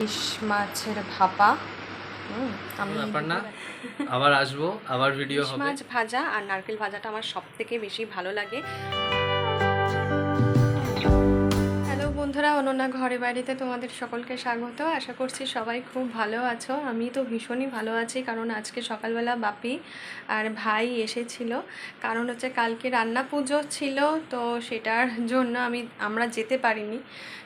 ইলিশ মাছের ভাপা। হুম, আমি ব্যাপার না। আবার আসব আবার ভিডিও হবে। মাছ ভাজা আর নারকেল ভাজাটা আমার সব থেকে বেশি ভালো লাগে। অনন্যা ঘরে বাড়িতে তোমাদের সকলকে স্বাগত। আশা করছি সবাই খুব ভালো আছো। আমি তো ভীষণই ভালো আছি, কারণ আজকে সকালবেলা বাপি আর ভাই এসেছিল। কারণ হচ্ছে কালকে রান্না পুজো ছিল, তো সেটার জন্য আমি, আমরা যেতে পারিনি।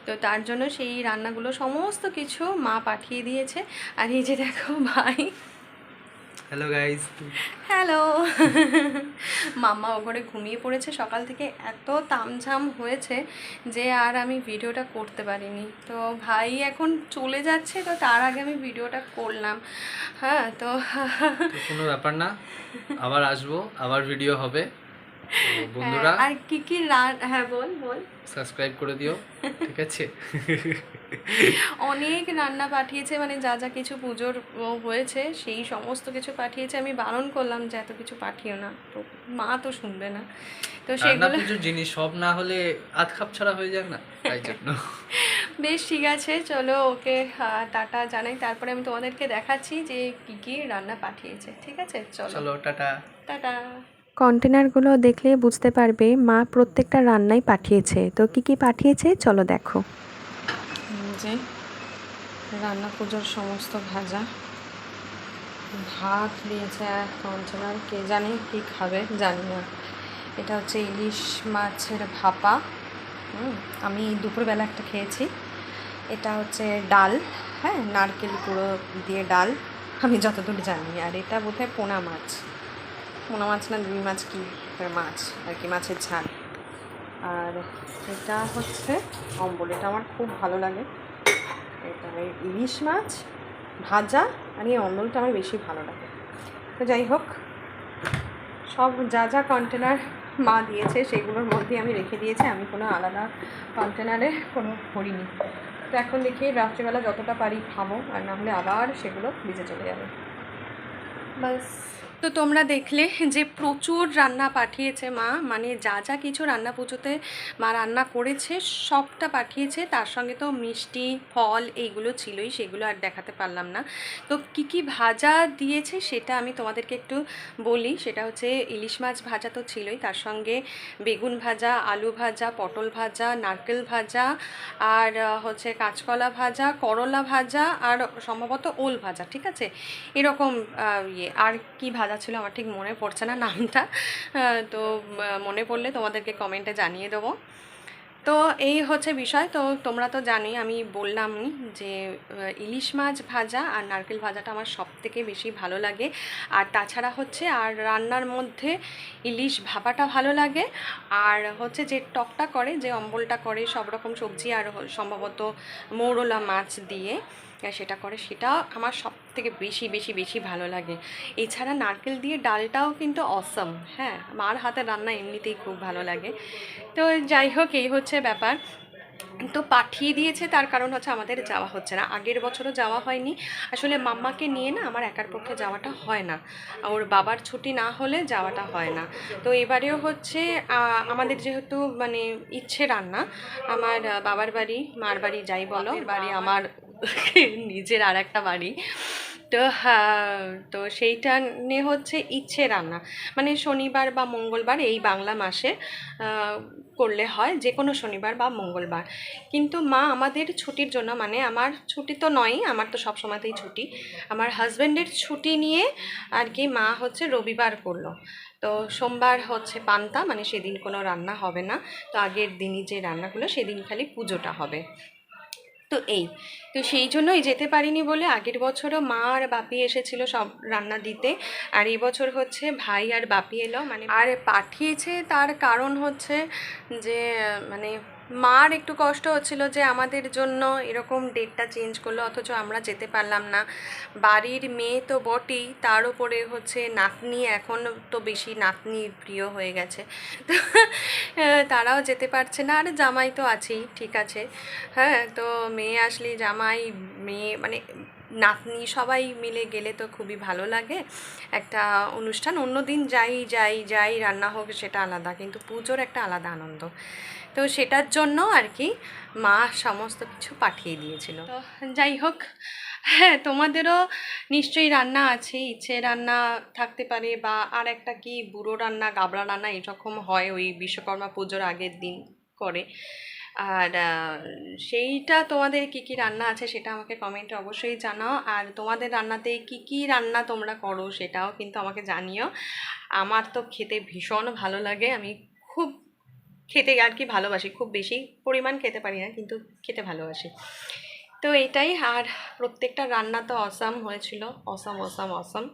তো তার জন্য সেই রান্নাগুলো সমস্ত কিছু মা পাঠিয়ে দিয়েছে। আর এই যে দেখো ভাই হ্যালো গাইজ হ্যালো মাম্মা ওপরে ঘুমিয়ে পড়েছে। সকাল থেকে এত তামঝাম হয়েছে যে আর আমি ভিডিওটা করতে পারিনি। তো ভাই এখন চলে যাচ্ছে তো তার আগে আমি ভিডিওটা করলাম। হ্যাঁ তো কোনো ব্যাপার না। আবার আসব আবার ভিডিও হবে। বন্ধুরা হ্যাঁ, আর কি কি রান হ্যাঁ বল বল। সাবস্ক্রাইব করে দিও ঠিক আছে? অনেক রান্না পাঠিয়েছে মানে যা যা কিছু পুজোর হয়েছে সেই সমস্ত কিছু পাঠিয়েছে। আমি বারণ করলাম যে এত কিছু পাঠিও না। তো মা তো শুনবে না। তো সেগুলো পুজোর জিনিস সব না হলে আধ খাপ ছাড়া হয়ে যাক না? তাই জন্য। বেশ ঠিক আছে। চলো ওকে টাটা জানাই। তারপরে আমি তোমাদেরকে দেখাচ্ছি যে কি কি রান্না পাঠিয়েছে। ঠিক আছে? চলো। চলো টাটা। টাটা। কন্টেনারগুলো দেখলে বুঝতে পারবে মা প্রত্যেকটা রান্নাই পাঠিয়েছে। তো কি কি পাঠিয়েছে? চলো দেখো। যে রান্না পুজোর সমস্ত ভাজা। ভাত দিয়েছে এক কন্টেনার কে জানে কি খাবে, জানি না। এটা হচ্ছে ইলিশ মাছের ভাপা। আমি দুপুরবেলা একটা খেয়েছি। এটা হচ্ছে ডাল হ্যাঁ নারকেল গুঁড়ো দিয়ে ডাল। আমি যতদূর জানি, আর এটা বোধহয় পোনা মাছ। পোনা মাছ না, রুই মাছ কি মাছ, আর কি মাছের ঝাল। আর এটা হচ্ছে অম্বল, এটা আমার খুব ভালো লাগে। এটা ইলিশ মাছ, ভাজা, আর এই অম্বলটা আমার বেশি ভালো লাগে। তো যাই হোক, সব যা যা কন্টেনার মা দিয়েছে সেগুলোর মধ্যে আমি রেখে দিয়েছি। আমি কোনো আলাদা কন্টেনারে কোনো ভরিনি। তো এখন দেখি রাত্রিবেলা যতটা পারি খাব, আর না হলে আবার সেগুলো ভিজে চলে যাবে। বাস। তো তোমরা দেখলে যে প্রচুর রান্না পাঠিয়েছে মা। মানে যা যা কিছু রান্না পুজোতে মা রান্না করেছে, সবটা পাঠিয়েছে। তার সঙ্গে তো মিষ্টি, ফল এইগুলো ছিলই, সেগুলো আর দেখাতে পারলাম না। তো কি কি ভাজা দিয়েছে সেটা আমি তোমাদেরকে একটু বলি। সেটা হচ্ছে ইলিশ মাছ ভাজা তো ছিলই। তার সঙ্গে বেগুন ভাজা, আলু ভাজা, পটল ভাজা, নারকেল ভাজা আর হচ্ছে কাঁচকলা ভাজা, করলা ভাজা আর সম্ভবত ওল ভাজা, ঠিক আছে? এরকম ইয়ে। আর কি ভাজা ছিল আমার ঠিক মনে পড়ছে না নামটা। তো মনে পড়লে তোমাদেরকে কমেন্টে জানিয়ে দেবো। তো, এই হচ্ছে বিষয়। তো, তোমরা তো জানোই, আমি বললাম যে ইলিশ মাছ ভাজা আর নারকেল ভাজাটা আমার সব থেকে বেশি ভালো লাগে। আর তাছাড়া হচ্ছে, আর রান্নার মধ্যে ইলিশ ভাপাটা ভালো লাগে। আর হচ্ছে যে, টকটা করে, যে অম্বলটা করে সব রকম সবজি আর সম্ভবত মৌরলা মাছ দিয়ে। সেটা করে সেটা আমার সব থেকে বেশি বেশি বেশি ভালো লাগে। এছাড়া নারকেল দিয়ে ডালটাও কিন্তু অসম হ্যাঁ? মার হাতের রান্না এমনিতেই খুব ভালো লাগে। তো যাই হোক এই হচ্ছে ব্যাপার। তো পাঠিয়ে দিয়েছে তার কারণ হচ্ছে আমাদের যাওয়া হচ্ছে না। আগের বছরও যাওয়া হয়নি। আসলে মাম্মাকে নিয়ে না আমার একার পক্ষে যাওয়াটা হয় না। ওর বাবার ছুটি না হলে যাওয়াটা হয় না। তো এবারেও হচ্ছে আমাদের যেহেতু মানে ইচ্ছে রান্না আমার বাবার বাড়ি মার বাড়ি যাই বলো বাড়ি আমার নিজের আর একটা বাড়ি। তো হ্যাঁ, তো সেইটা নিয়ে হচ্ছে ইচ্ছে রান্না। মানে শনিবার বা মঙ্গলবার এই বাংলা মাসে করলে হয় যে কোনো শনিবার বা মঙ্গলবার। কিন্তু মা আমাদের ছুটির জন্য মানে আমার ছুটি তো নয় আমার তো সব সময়তেই ছুটি। আমার হাজব্যান্ডের ছুটি নিয়ে আর কি মা হচ্ছে রবিবার করল। তো সোমবার হচ্ছে পান্তা মানে সেদিন কোনো রান্না হবে না। তো আগের দিনই যে রান্নাগুলো সেদিন খালি পুজোটা হবে। তো এই, তো সেই জন্যই যেতে পারিনি বলে আগের বছরও মা আর বাপি এসেছিল সব রান্না দিতে। আর এই বছর হচ্ছে ভাই আর বাপি এলো মানে আর পাঠিয়েছে, তার কারণ হচ্ছে যে মানে মার একটু কষ্ট হচ্ছিল যে আমাদের জন্য এরকম ডেটটা চেঞ্জ করল, অথচ আমরা যেতে পারলাম না। বাড়ির মেয়ে তো বটেই, তার উপরে হচ্ছে নাতনি এখন তো বেশি নাতনি প্রিয় হয়ে গেছে। তো তারাও যেতে পারছে না, আর জামাই তো আছেই, ঠিক আছে। হ্যাঁ তো মেয়ে আসলে জামাই, মেয়ে মানে নাতনি সবাই মিলে গেলে তো খুবই ভালো লাগে। একটা অনুষ্ঠান অন্য দিন যাই যাই যাই রান্না হোক সেটা আলাদা, কিন্তু পুজোর একটা আলাদা আনন্দ। তো সেটার জন্য আর কি মা সমস্ত কিছু পাঠিয়ে দিয়েছিল। তো যাই হোক হ্যাঁ তোমাদেরও নিশ্চয়ই রান্না আছে, ইচ্ছে রান্না থাকতে পারে বা আর একটা কি বুড়ো রান্না, গাবড়া রান্না এরকম হয় ওই বিশ্বকর্মা পুজোর আগের দিন করে। আর সেইটা তোমাদের কি কি রান্না আছে সেটা আমাকে কমেন্টে অবশ্যই জানাও। আর তোমাদের রান্নাতে কি কি রান্না তোমরা করো সেটাও কিন্তু আমাকে জানিও। আমার তো খেতে ভীষণ ভালো লাগে, আমি খেতে আর কি ভালোবাসি। খুব বেশি পরিমাণ খেতে পারি না, কিন্তু খেতে ভালোবাসি। তো এটাই, আর প্রত্যেকটা রান্না তো অসাম হয়েছিল। অসাম অসাম অসাম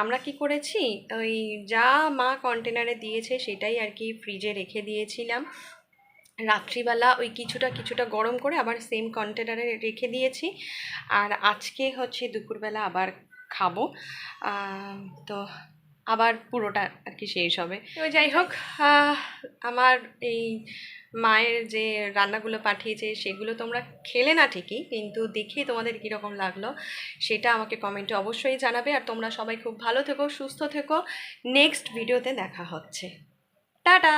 আমরা কি করেছি? ওই যা মা কন্টেনারে দিয়েছে, সেটাই আর কি ফ্রিজে রেখে দিয়েছিলাম। রাত্রিবেলা ওই কিছুটা কিছুটা গরম করে আবার সেম কন্টেনারে রেখে দিয়েছি। আর আজকে হচ্ছে দুপুরবেলা আবার খাব। তো আবার পুরোটা আর কি শেষ হবে। তো যাই হোক আমার এই মায়ের যে রান্নাগুলো পাঠিয়েছে সেগুলো তোমরা খেলে না ঠিকই, কিন্তু দেখে তোমাদের কীরকম লাগল, সেটা আমাকে কমেন্টে অবশ্যই জানাবে। আর তোমরা সবাই খুব ভালো থেকো, সুস্থ থেকো। নেক্সট ভিডিওতে দেখা হচ্ছে। টাটা!